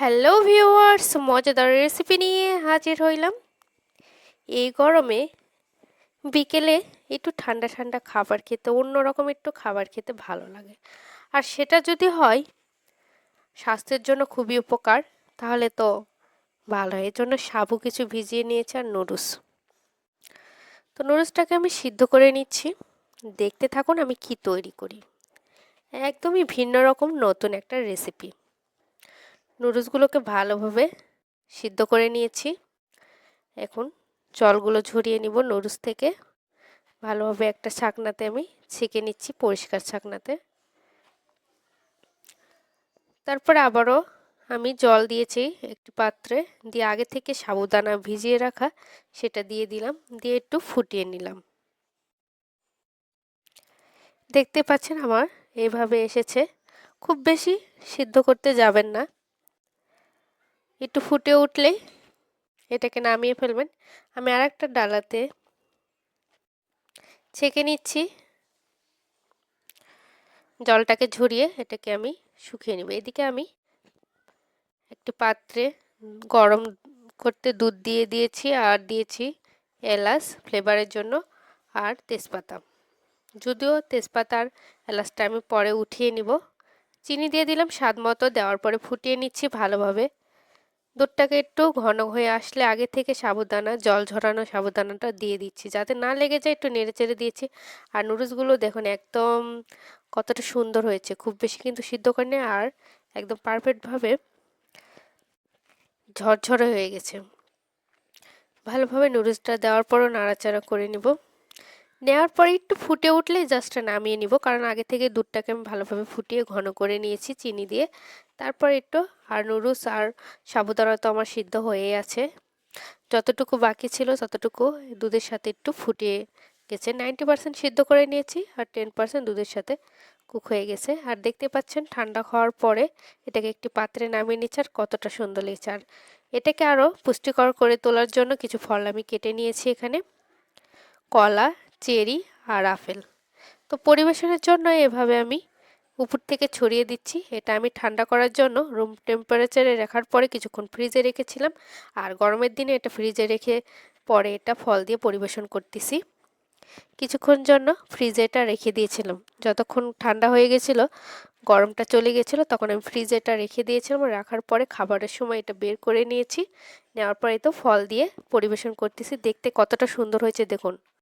Hello viewers মজাদার recipe নিয়ে হাজির হইলাম। এই গরমে বিকেলে একটু ঠান্ডা ঠান্ডা খাবার খেতে অন্যরকম একটু খাবার খেতে ভালো লাগে। আর সেটা যদি হয়, স্বাস্থ্যের জন্য খুবই উপকার। তাহলে তো ভালো হয় এর জন্য সাবু কিছু ভিজিয়ে নিয়েছে আর নুডলস। তো নুডলসটাকে আমি সিদ্ধ করে নিচ্ছি। দেখতে থাকুন আমি কি তৈরি করি। একদমই ভিন্ন রকম নতুন একটা রেসিপি নুডলসগুলোকে ভালোভাবে সিদ্ধ করে নিয়েছি। এখন জলগুলো ঝরিয়ে নিব নুডলস থেকে। ভালোভাবে একটা ছাকনাতে আমি ছেঁকে নিচ্ছি, পরিষ্কার ছাকনাতে। তারপরে আবারও আমি জল দিয়েছি একটি পাত্রে। দিয়ে আগে থেকে সাবুদানা ভিজিয়ে রাখা সেটা দিয়ে দিলাম। দিয়ে একটু ফুটিয়ে নিলাম। দেখতে পাচ্ছেন আমার এইভাবে এসেছে। খুব বেশি সিদ্ধ করতে যাবেন না। একটু ফুটে উঠলেই এটাকে নামিয়ে ফেলবেন। আমি আর একটা ডালাতে ছেঁকে নিচ্ছি। জলটাকে ঝরিয়ে এটাকে আমি শুকিয়ে নেব। এদিকে আমি একটি পাত্রে গরম করতে দুধ দিয়ে দিয়েছি আর দিয়েছি এলাচ ফ্লেভারের জন্য আর তেজপাতা। যদিও তেজপাতা আর এলাচটা আমি পরে উঠিয়ে নিব। চিনি দিয়ে দিলাম, স্বাদ মতো দেওয়ার পরে ফুটিয়ে নিচ্ছি ভালোভাবে। দুধটাকে একটু ঘন হয়ে আসলে আগে থেকে সাবুদানা, জল ঝরানো সাবুদানাটা দিয়ে দিচ্ছি। যাতে না লেগে যায়, একটু নেড়ে চেড়ে দিয়েছি। আর নুডলসগুলো দেখুন, একদম কতটা সুন্দর হয়েছে। খুব বেশি কিন্তু সিদ্ধ করে আর একদম পারফেক্টভাবে ঝরঝরে হয়ে গেছে। ভালোভাবে নুডলসটা দেওয়ার পরও নাড়াচাড়া করে নিব। নেওয়ার পরে একটু ফুটে উঠলেই জাস্ট নামিয়ে নিব। কারণ আগে থেকে দুধটাকে আমি ভালোভাবে ফুটিয়ে ঘন করে নিয়েছি চিনি দিয়ে। তারপর একটু আর নুডলস আর সাবুদানা তো আমার সিদ্ধ হয়ে আছে। যতটুকু বাকি ছিল ততটুকু দুধের সাথে একটু ফুটিয়ে গেছে। নাইনটি পার্সেন্ট সিদ্ধ করে নিয়েছি আর টেন পার্সেন্ট দুধের সাথে কুক হয়ে গেছে। আর দেখতে পাচ্ছেন ঠান্ডা হওয়ার পরে এটাকে একটি পাত্রে নামিয়ে নিচ্ছে আর কতটা সুন্দর লেগেছে। আর এটাকে আরও পুষ্টিকর করে তোলার জন্য কিছু ফল আমি কেটে নিয়েছি এখানে। কলা চেরি আর আপেল। তো পরিবেশনের জন্য এভাবে আমি উপর থেকে ছড়িয়ে দিচ্ছি। এটা আমি ঠান্ডা করার জন্য রুম টেম্পারেচারে রাখার পরে কিছুক্ষণ ফ্রিজে রেখেছিলাম। আর গরমের দিনে এটা ফ্রিজে রেখে পরে এটা ফল দিয়ে পরিবেশন করতেছি। কিছুক্ষণ জন্য ফ্রিজে এটা রেখে দিয়েছিলাম। যতক্ষণ ঠান্ডা হয়ে গেছিল, গরমটা চলে গেছিল, তখন আমি ফ্রিজে এটা রেখে দিয়েছিলাম। রাখার পরে খাবারের সময় এটা বের করে নিয়েছি। নেওয়ার পরে তো ফল দিয়ে পরিবেশন করতেছি। দেখতে কতটা সুন্দর হয়েছে, দেখুন।